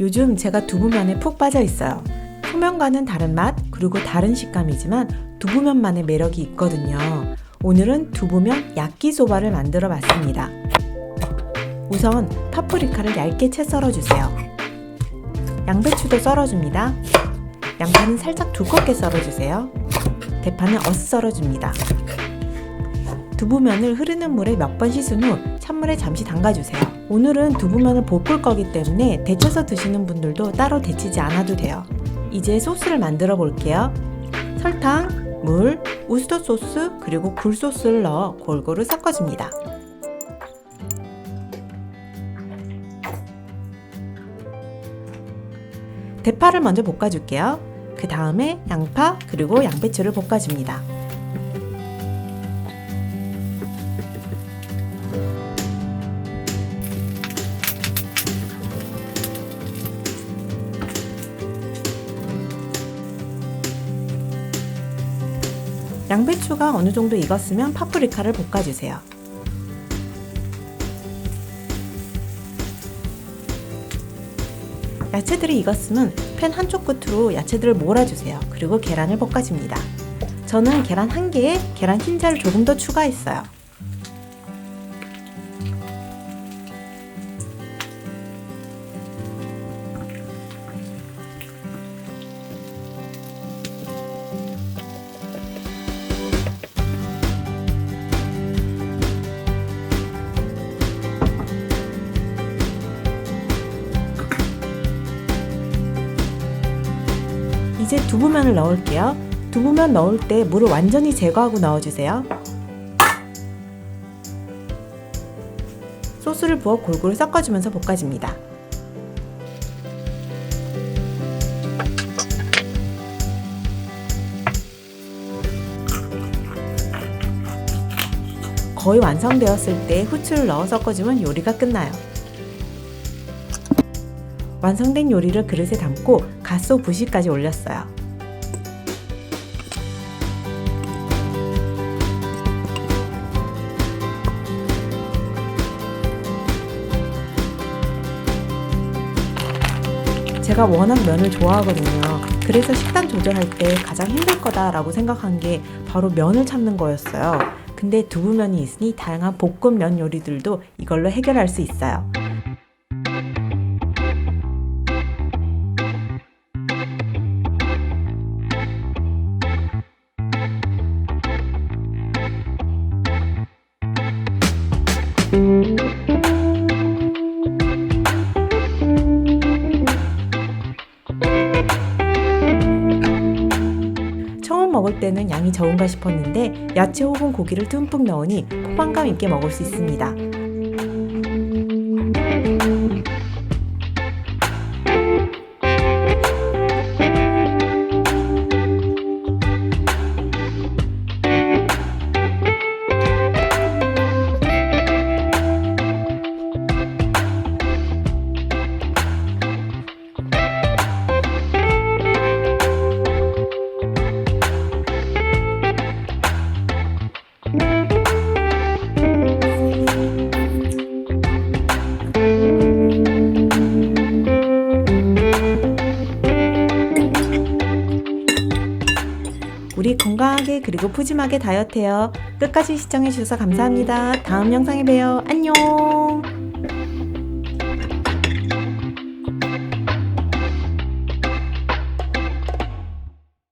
요즘 제가 두부면에 푹 빠져 있어요. 소면과는 다른 맛, 그리고 다른 식감이지만 두부면만의 매력이 있거든요. 오늘은 두부면 야끼소바를 만들어 봤습니다. 우선 파프리카를 얇게 채 썰어주세요. 양배추도 썰어줍니다. 양파는 살짝 두껍게 썰어주세요. 대파는 어슷 썰어줍니다. 두부면을 흐르는 물에 몇 번 씻은 후 찬물에 잠시 담가주세요. 오늘은 두부면을 볶을 거기 때문에 데쳐서 드시는 분들도 따로 데치지 않아도 돼요. 이제 소스를 만들어 볼게요. 설탕, 물, 우스터 소스, 그리고 굴소스를 넣어 골고루 섞어줍니다. 대파를 먼저 볶아줄게요. 그 다음에 양파, 그리고 양배추를 볶아줍니다. 양배추가 어느 정도 익었으면 파프리카를 볶아주세요. 야채들이 익었으면 팬 한쪽 끝으로 야채들을 몰아주세요. 그리고 계란을 볶아줍니다. 저는 계란 한 개에 계란 흰자를 조금 더 추가했어요. 이제 두부면을 넣을게요. 두부면 넣을 때 물을 완전히 제거하고 넣어주세요. 소스를 부어 골고루 섞어주면서 볶아줍니다. 거의 완성되었을 때 후추를 넣어 섞어주면 요리가 끝나요. 완성된 요리를 그릇에 담고 갓소 부시까지 올렸어요. 제가 워낙 면을 좋아하거든요. 그래서 식단 조절할 때 가장 힘들 거다라고 생각한 게 바로 면을 찾는 거였어요. 근데 두부면이 있으니 다양한 볶음면 요리들도 이걸로 해결할 수 있어요. 처음 먹을 때는 양이 적은가 싶었는데 야채 혹은 고기를 듬뿍 넣으니 포만감 있게 먹을 수 있습니다. 우리 건강하게 그리고 푸짐하게 다이어트해요. 끝까지 시청해주셔서 감사합니다. 다음 영상에 봬요. 안녕!